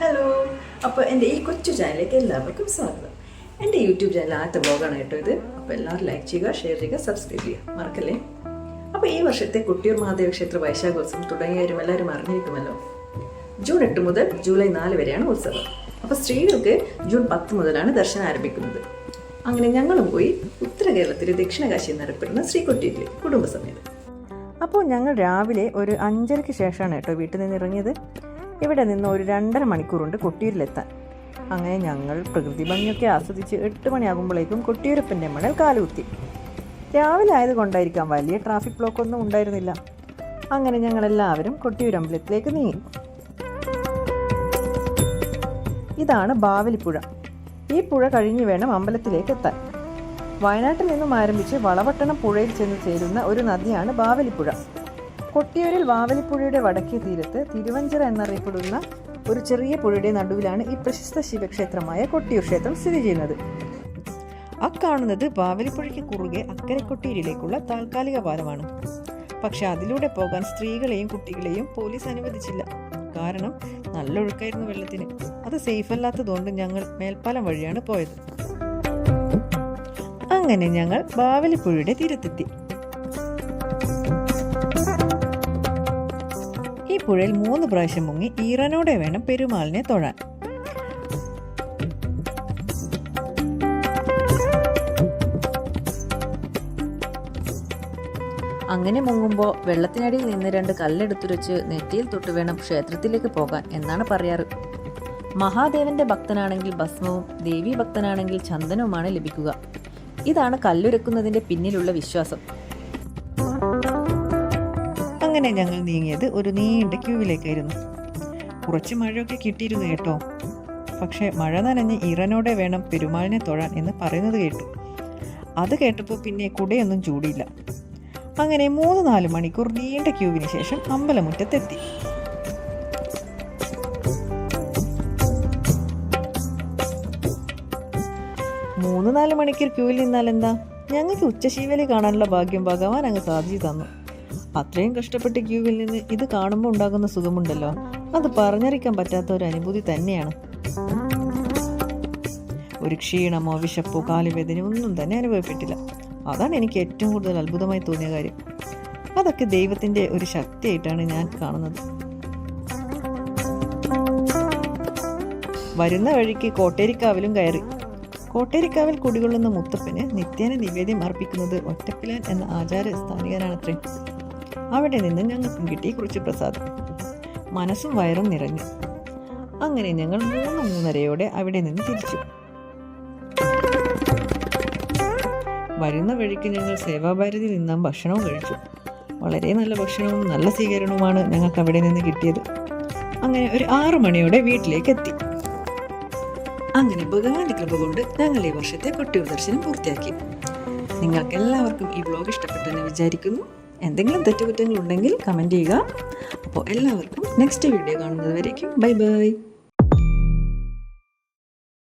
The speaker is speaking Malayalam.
ഹലോ അപ്പോൾ എന്റെ ഈ കൊച്ചു ചാനലിലേക്ക് എല്ലാവർക്കും സ്വാഗതം. എന്റെ യൂട്യൂബ് ചാനൽ ആദ്യത്തെ ബ്ലോഗാണ് കേട്ടോ ഇത്. അപ്പോൾ എല്ലാവരും ലൈക്ക് ചെയ്യുക ഷെയർ ചെയ്യുക സബ്സ്ക്രൈബ് ചെയ്യുക. മറക്കല്ലേ? അപ്പോൾ ഈ വർഷത്തെ കുട്ടിയൂർ മഹാദേവ ക്ഷേത്ര വൈശാഖോത്സവം തുടങ്ങിയവരും എല്ലാവരും അറിഞ്ഞിരിക്കുമല്ലോ. ജൂൺ എട്ട് മുതൽ ജൂലൈ നാല് വരെയാണ് ഉത്സവം. അപ്പോൾ സ്ത്രീകൾക്ക് ജൂൺ പത്ത് മുതലാണ് ദർശനം ആരംഭിക്കുന്നത്. അങ്ങനെ ഞങ്ങളും പോയി ഉത്തര കേരളത്തിലെ ദക്ഷിണകാശി എന്നറിയപ്പെടുന്ന ശ്രീകൊട്ടിയിലെ കുടുംബസമേതം. അപ്പോൾ ഞങ്ങൾ രാവിലെ ഒരു അഞ്ചരയ്ക്ക് ശേഷമാണ് കേട്ടോ വീട്ടിൽ നിന്ന് ഇറങ്ങിയത്. ഇവിടെ നിന്ന് ഒരു രണ്ടര മണിക്കൂറുണ്ട് കൊട്ടിയൂരിലെത്താൻ. അങ്ങനെ ഞങ്ങൾ പ്രകൃതി ഭംഗിയൊക്കെ ആസ്വദിച്ച് എട്ട് മണിയാകുമ്പോഴേക്കും കൊട്ടിയൂരപ്പന്റെ മണൽ കാലുകുത്തി. രാവിലെ ആയതുകൊണ്ടായിരിക്കാം വലിയ ട്രാഫിക് ബ്ലോക്ക് ഒന്നും ഉണ്ടായിരുന്നില്ല. അങ്ങനെ ഞങ്ങളെല്ലാവരും കൊട്ടിയൂരമ്പലത്തിലേക്ക് നീങ്ങി. ഇതാണ് ബാവലിപ്പുഴ. ഈ പുഴ കഴിഞ്ഞ് വേണം അമ്പലത്തിലേക്ക് എത്താൻ. വയനാട്ടിൽ നിന്നും ആരംഭിച്ച് വളവട്ടണം പുഴയിൽ ചെന്ന് ചേരുന്ന ഒരു നദിയാണ് ബാവലിപ്പുഴ. കൊട്ടിയൂരിൽ വാവലിപ്പുഴയുടെ വടക്കേ തീരത്ത് തിരുവഞ്ചിറ എന്നറിയപ്പെടുന്ന ഒരു ചെറിയ പുഴയുടെ നടുവിലാണ് ഈ പ്രശസ്ത ശിവക്ഷേത്രമായ കൊട്ടിയൂർ ക്ഷേത്രം സ്ഥിതി ചെയ്യുന്നത്. അക്കാണുന്നത് വാവലിപ്പുഴയ്ക്ക് കുറുകെ അക്കരെ കൊട്ടിയൂരിലേക്കുള്ള താൽക്കാലിക പാലമാണ്. പക്ഷെ അതിലൂടെ പോകാൻ സ്ത്രീകളെയും കുട്ടികളെയും പോലീസ് അനുവദിച്ചില്ല. കാരണം നല്ല ഒഴുക്കായിരുന്നു വെള്ളത്തിന്. അത് സേഫ് അല്ലാത്തതുകൊണ്ട് ഞങ്ങൾ മേൽപ്പാലം വഴിയാണ് പോയത്. അങ്ങനെ ഞങ്ങൾ ബാവലിപ്പുഴയുടെ തീരത്തെത്തി. പുഴയിൽ മൂന്ന് പ്രാവശ്യം മുങ്ങി ഈറനോടെ വേണം പെരുമാളിനെ തൊഴാൻ. അങ്ങനെ മുങ്ങുമ്പോൾ വെള്ളത്തിനടിയിൽ നിന്ന് രണ്ട് കല്ലെടുത്തുരച്ച് നെറ്റിയിൽ തൊട്ട് വേണം ക്ഷേത്രത്തിലേക്ക് പോകാൻ എന്നാണ് പറയാറ്. മഹാദേവന്റെ ഭക്തനാണെങ്കിൽ ഭസ്മവും ദേവി ഭക്തനാണെങ്കിൽ ചന്ദനവുമാണ് ലഭിക്കുക. ഇതാണ് കല്ലുരക്കുന്നതിന്റെ പിന്നിലുള്ള വിശ്വാസം. അങ്ങനെ ഞങ്ങൾ നീങ്ങിയത് ഒരു നീണ്ട ക്യൂവിലേക്കായിരുന്നു. കുറച്ച് മഴയൊക്കെ കിട്ടിയിരുന്നു കേട്ടോ. പക്ഷേ മഴ നനഞ്ഞ് ഇറനോടെ വേണം പെരുമാളിനെ തൊഴാൻ എന്ന് പറയുന്നത് കേട്ടു. അത് കേട്ടപ്പോൾ പിന്നെ കുടയൊന്നും ചൂടിയില്ല. അങ്ങനെ മൂന്ന് നാല് മണിക്കൂർ നീണ്ട ക്യൂവിന് ശേഷം അമ്പലമുറ്റത്തെത്തി. മൂന്ന് നാല് മണിക്കൂർ ക്യൂവിൽ നിന്നാൽ എന്താ? ഞങ്ങൾക്ക് ഉച്ചശീവലി കാണാനുള്ള ഭാഗ്യം ഭഗവാൻ അങ്ങ് സാധിച്ചു തന്നു. അത്രയും കഷ്ടപ്പെട്ട് ക്യൂവിൽ നിന്ന് ഇത് കാണുമ്പോൾ ഉണ്ടാകുന്ന സുഖമുണ്ടല്ലോ. അത് പറഞ്ഞറിയിക്കാൻ പറ്റാത്ത ഒരു അനുഭൂതി തന്നെയാണ്. ഒരു ക്ഷീണമോ വിശപ്പോ കാലുവേദനയോ ഒന്നും തന്നെ അനുഭവപ്പെട്ടില്ല. അതാണ് എനിക്ക് ഏറ്റവും കൂടുതൽ അത്ഭുതമായി തോന്നിയ കാര്യം. അതൊക്കെ ദൈവത്തിന്റെ ഒരു ശക്തിയായിട്ടാണ് ഞാൻ കാണുന്നത്. വരുന്ന വഴിക്ക് കോട്ടേരിക്കാവിലും കയറി. കോട്ടേരിക്കാവിൽ കുടികൊള്ളുന്ന മുത്തപ്പന് നിത്യേന നിവേദ്യം അർപ്പിക്കുന്നത് ഒറ്റപ്പിലാൻ എന്ന ആചാര സ്ഥാനികനാണത്രേ അവിടെ നിന്ന് ഞങ്ങൾക്കും കിട്ടി കുറച്ച് പ്രസാദം. മനസ്സും വയറും നിറഞ്ഞു. അങ്ങനെ ഞങ്ങൾ മൂന്ന് മൂന്നരയോടെ അവിടെ നിന്ന് തിരിച്ചു. വരുന്ന വഴിക്ക് ഞങ്ങൾ സേവാഭാരതിയിൽ നിന്നും ഭക്ഷണവും കഴിച്ചു. വളരെ നല്ല ഭക്ഷണവും നല്ല സ്വീകരണവുമാണ് ഞങ്ങൾക്ക് അവിടെ നിന്ന് കിട്ടിയത്. അങ്ങനെ ഒരു ആറു മണിയോടെ വീട്ടിലേക്ക് എത്തി. അങ്ങനെ ഭഗവാന്റെ കൃപ കൊണ്ട് ഞങ്ങൾ ഈ വർഷത്തെ കൊട്ടിയൂർ ദർശനം പൂർത്തിയാക്കി. നിങ്ങൾക്ക് എല്ലാവർക്കും ഈ വ്ലോഗ് ഇഷ്ടപ്പെട്ടെന്ന് വിചാരിക്കുന്നു. എന്തെങ്കിലും തെറ്റുകുറ്റങ്ങൾ ഉണ്ടെങ്കിൽ കമന്റ് ചെയ്യുക. അപ്പോൾ എല്ലാവർക്കും നെക്സ്റ്റ് വീഡിയോ കാണുന്നത് വരേക്കും. Bye bye